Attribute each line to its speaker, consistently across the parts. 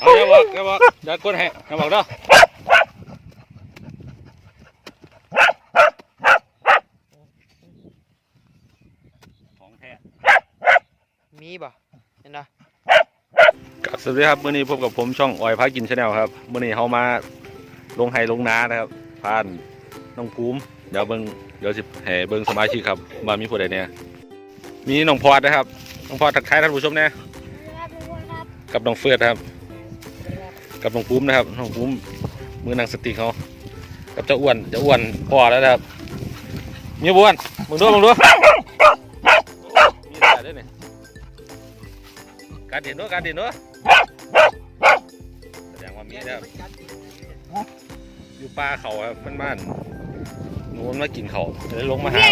Speaker 1: เอาอย่าบอกอย่าบอกอย่ากดให้อย่าบอกเด้อของแท้
Speaker 2: มีบ่เห็นเนาะ
Speaker 1: ครับสวัสดีครับมื่อนี้พบกับผมช่องออยพากินชาแนลครับมื่อนี้เขามาลงไฮลงนานะครับพานน้องภูมิเดี๋ยวเบิ้งเดี๋ยวสิให้เบิ้งสมาชิกครับว่ามีผู้ใดเนี่ย มีน้องพอดนะครับน้องพอดทักทายท่านผู้ชมเนี่ย
Speaker 3: ครับทุกคนครับ
Speaker 1: กับน้องเฟิร์สนะครับกับน้องภูมินะครับน้องภูมิมือนางสติกเขากับเจ้าอ้วนเจ้าอ้วนพอแล้วนะครับมีบ้วนมึงดูมึงดูมีแต่ด้วยนี่การเด่นด้วยการเด่นด้วยแสดงว่ามีนะครับอยู่ป่าเขาครับมันบ้านหนูมันมากินเขาเลยลงมาหา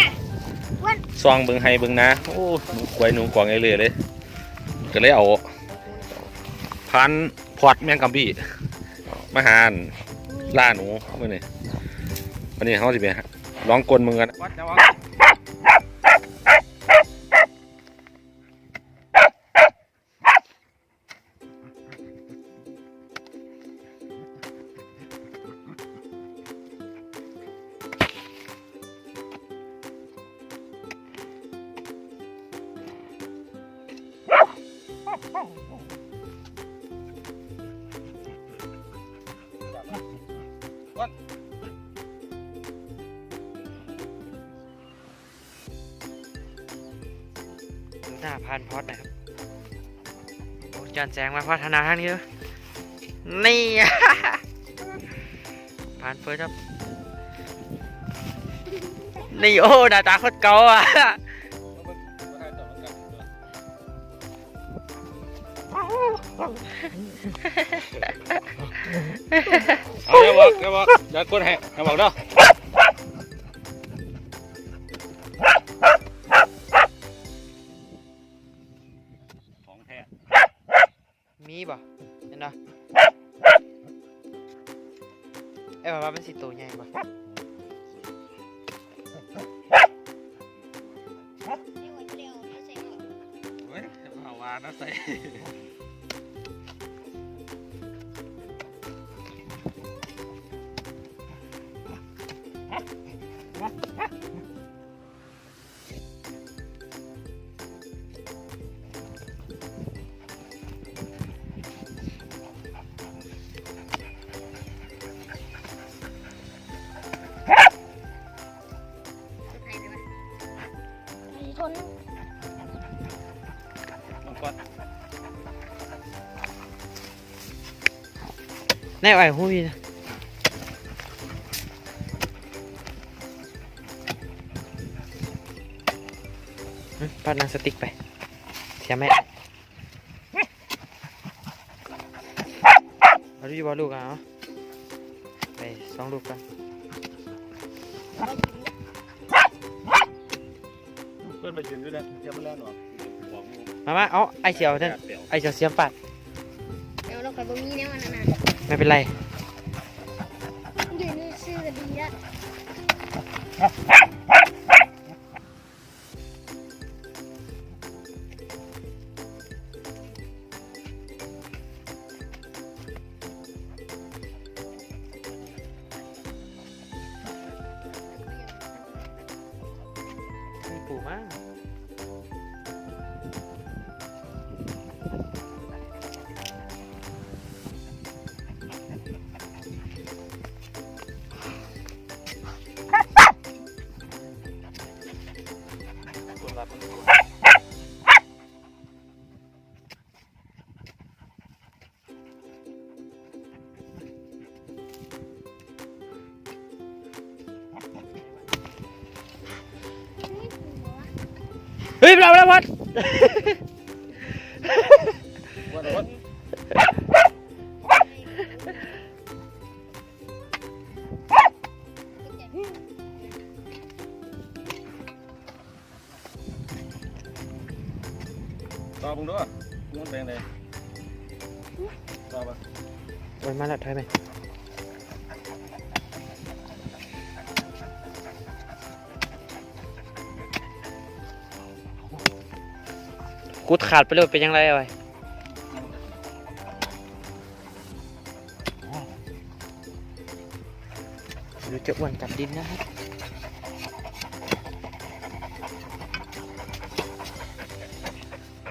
Speaker 1: ซองเบิงไฮเบิงนะโอ้หนูควายหนูกวางไอเลยเลย ก็เลยเอาพันพอดแมงกัมบี้มาหานล่าหนูมื่อนี้วันนี้เขาสิไปหาลองกลมึงกัน วัดดู
Speaker 2: หน้าพานพอดหนะครับโอ้จานแจงมาพัฒนาทางนี้ด้วยนี่ พานเฟิร์สครับ นี่โอ้หน้าตาโคตรเก่าอะ
Speaker 1: เอาอย่าบอกอย่าบอกอย่ากดให้อย่าบอกเด้อของแท้
Speaker 2: มีบ่เห็นเนาะเอ้ยว่ามันสิตัวใหญ่บ่
Speaker 3: นี่วันเดียวไม่ใช่หรอ
Speaker 1: เฮ้ยเอาวานะใส่
Speaker 2: แน่ไอ้หูยนะหึปาดหนางสติ๊กไป เสียไหมเอาดูอยู่บ่ลูกอะเอาไปสองลูกกัน
Speaker 1: เพื่อนไปยืนด้วยนะเจ้าไม่แล้วหรอกบอกมึง
Speaker 2: มามาเอาไอเสียวนั่น
Speaker 1: เปรี้ยว
Speaker 2: ไอเสียวเสียมปัด
Speaker 3: เดี๋ยวเราไปบ่มีแน่วันนั้นนะ
Speaker 2: ไม่เป็นไร
Speaker 3: อยู่นี่ชื่อดีแล้ว
Speaker 2: ยเราแล้วพัด
Speaker 1: วันวันต่อมึงด้วยมึงเป็นไงต่อปะ
Speaker 2: โอ้ยมาแล้วถอยไป กุดขาดไปเลยเป็นยังไงเอาไว้เดี๋ยวจะอ้วนกัดดินนะครับ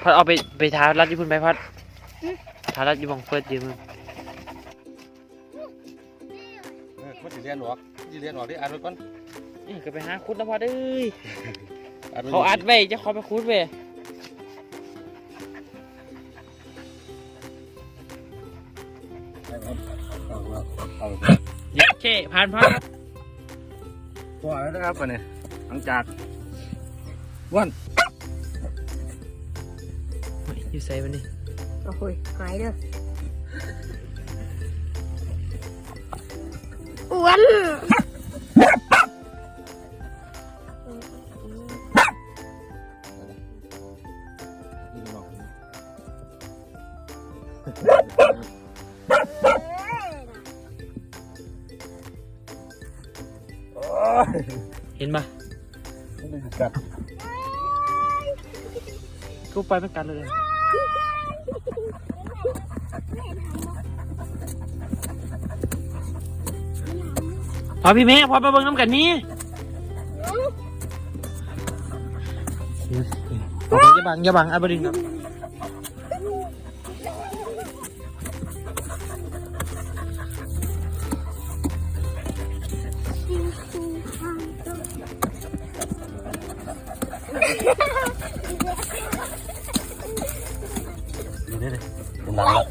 Speaker 2: พัดเอาไปไปทารัดญี่ปุ่นไปพัดทารัดญี่ปุ่นเปิดยืมมึง
Speaker 1: เออเขาจะเรียนออกจะเรียนออกได้อ่านไว้ก่อน
Speaker 2: นี่ก็ไปหาคุดนะพัดเอ้ย
Speaker 1: อ่นไว้
Speaker 2: เขาอัดไว้จะเขาไปคุดเว้
Speaker 1: เดี๋
Speaker 2: ยวเค ผ่านพัด
Speaker 1: พอแล้วนะครับวันนี้หลังจากวัน
Speaker 2: อยู่ใส่มันนี่
Speaker 3: โอ้โหหายเด้ออ้วน
Speaker 2: เห็นปะ
Speaker 1: กัด
Speaker 2: กูไปไม่กันเลยพอพี่แม่พอไปเบิ่งน้ำกันนี่อย่าบังอย่าบังอับดินครับ
Speaker 1: ดูนี่เลยเป็นหลังแล้ว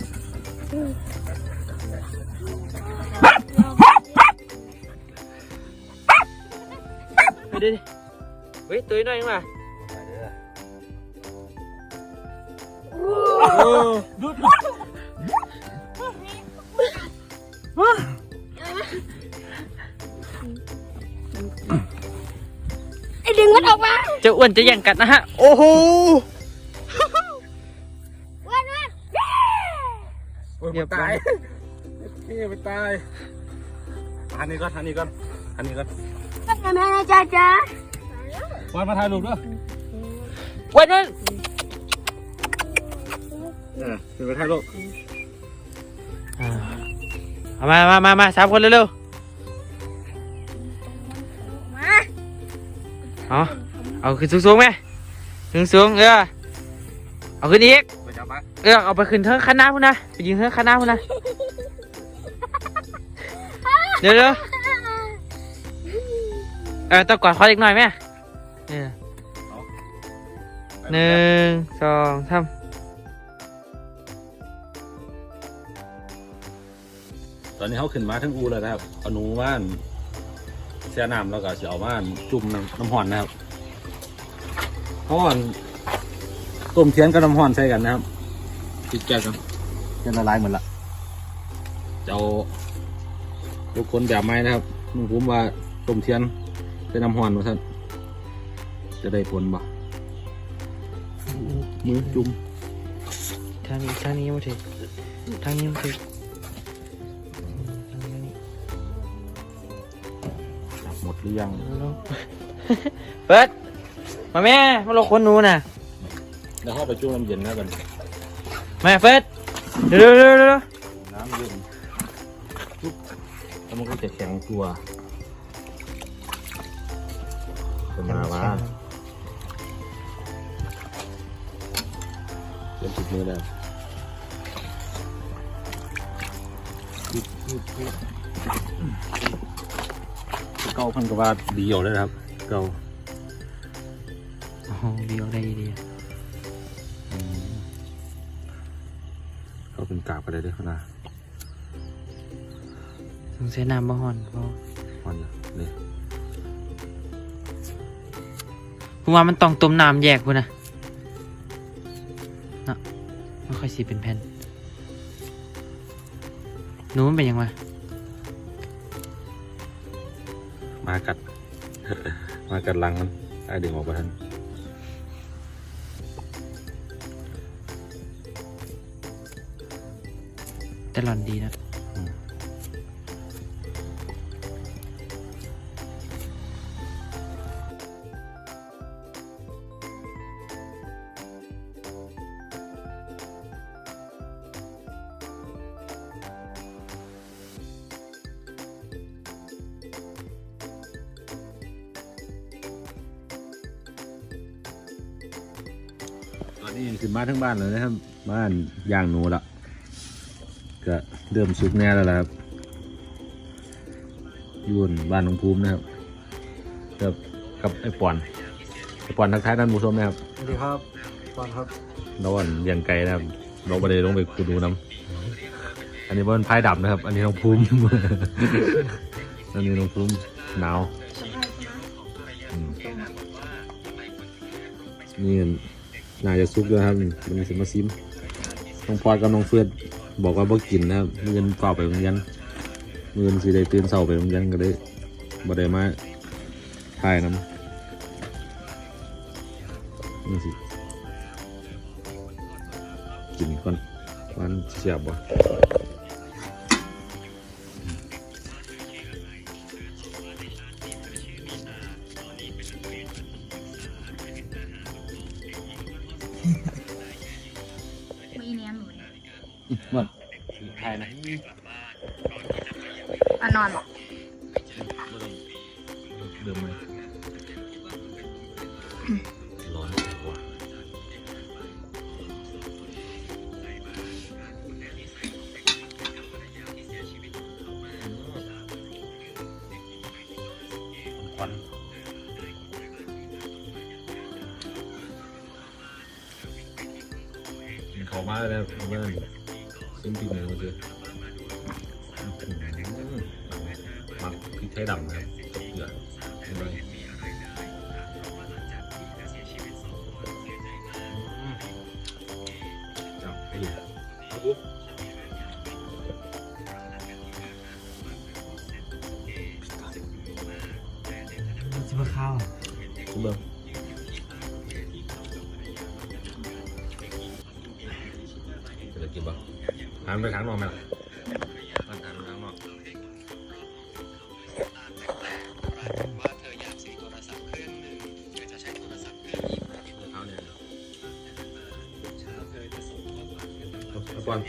Speaker 2: เจะอ้วนจะแย่งกัดนะฮะ โอ้โห
Speaker 3: อ้วนอ้วน
Speaker 2: เรียบร้
Speaker 1: ตา
Speaker 2: อย
Speaker 1: ยนี่ไปตายอันนี้ก่อนอันนี้ก่อนอันนี้ก่อน
Speaker 3: มันทำไมนะจ๊ะจ๊ะ
Speaker 1: วันมาถ่ายรูปด้วย
Speaker 2: อ้วนนั่น
Speaker 1: เออเป็นไปถ่ายรูป
Speaker 2: เอามามามามาสามคนเร็ว
Speaker 3: มา
Speaker 2: ๆเอา เอาขึ้นสูงๆไหมสูงสูงๆเออเอาขึ้นอีก
Speaker 1: ไปจับมา
Speaker 2: เออเอาไปขึ้นเทิงคณะพุ่นนะไปยิงเทิงคณะพุ่นนะเดี๋ยวเดี๋ยวเออต้องกอดคออีกหน่อยไหมเออหนึ่งสองสาม
Speaker 1: ตอนนี้เขาขึ้นมาทั้งอูแล้วนะครับเอาหนูว่านเสียน้ำแล้วก็เสียว่านจุ่มน้ำน้ำห่อนนะครับ ห่อนต้มเทียนกับน้ำห่อนใส่กันนะครับติดแก้กันจะละลายหมดละจะเอาทุกคนแบบไม้นะครับมึงผมว่าต้มเทียนใส่น้ำห่อนมาท่านจะได้ผลบ่มือจุ่ม
Speaker 2: ทางนี้ทางนี้มาถึงทางนี้มาถึงทางนี้
Speaker 1: หมดหรือยัง
Speaker 2: เปิด มาแม่มาลงคนหนูน่ะ
Speaker 1: แล้วเข้าไปจุ่มน้ำเย็นนะกัน
Speaker 2: มาเฟิร์สเดี๋ยวเดี๋ยวเดี๋ยวเดี๋ยว
Speaker 1: น้ำเย็นปุ๊บแล้วมันก็จะแข็งตัวเป็นมาว่าเป็นจุดนี้แล้วเก้าพันกว่าบาทดีอยู่เลยนะครับ เก้า
Speaker 2: โอ้โหเดียวได้ดี
Speaker 1: อืมเขาเป็นกาบอะไรได้ขนาด
Speaker 2: สงสัยน้ำบ่ฮ้อนเพราะ
Speaker 1: วันนะนี่
Speaker 2: ผมว่ามันต้องต้มน้ำแยกพุ่นนะเนาะไม่ค่อยสีเป็นแผ่นหนูมันเป็นยังไง
Speaker 1: มากัด มากัดลังมันได้ดึงออกไปทัน
Speaker 2: ตลอนดีนะต
Speaker 1: อนนี้คือมาทั้งบ้านเลยนะครับ บ้านยางหนูละ ก็เริ่มสุกแน่แล้วล่ะครับอยุ่นบ้านน้องภูมินะครับกับกับไอ้ปอนไอ้ปอนทักทายท่านผู้ชมนะครับ
Speaker 4: สวัสดีครับปอนครับ
Speaker 1: เราอ่อนเลี้ยงไก่นะครับ เราไปเลยลงไปคุดดูน้ำอันนี้บนพายดับนะครับ อันนี้น้องภูมิอันนี้น้องภูมิหนาวอืมนี่น่าจะซุกด้วยครับมันสิมาซิมน้องพอดกับน้องเฟื่อน บอกว่าบ่กินนะเงินเปล่าไปโรงเรียนมือเงินสิได้ตื่นเช้าไปโรงเรียนก็ได้บ่ได้มาถ่ายน้ำนี่สิกินก่อนวันเสียบบ่ไมี
Speaker 5: เนี้ยหนู
Speaker 1: มันไทยนะ
Speaker 5: อะนอนบอก
Speaker 1: เดิมเลยร้อนกว่าควันกินเขามากเลยนะเพื่อน ซิมปีหมูเลยมักพริกไทยดำนะครับกับเกลือเห็นไหมอืมจับไปดิครับม
Speaker 4: จิบข้าว
Speaker 1: คุณเบิ้ง หันไปทางนอกไหมล่ะหันไปข้างนอกเอาเนี่ยเอาก่อน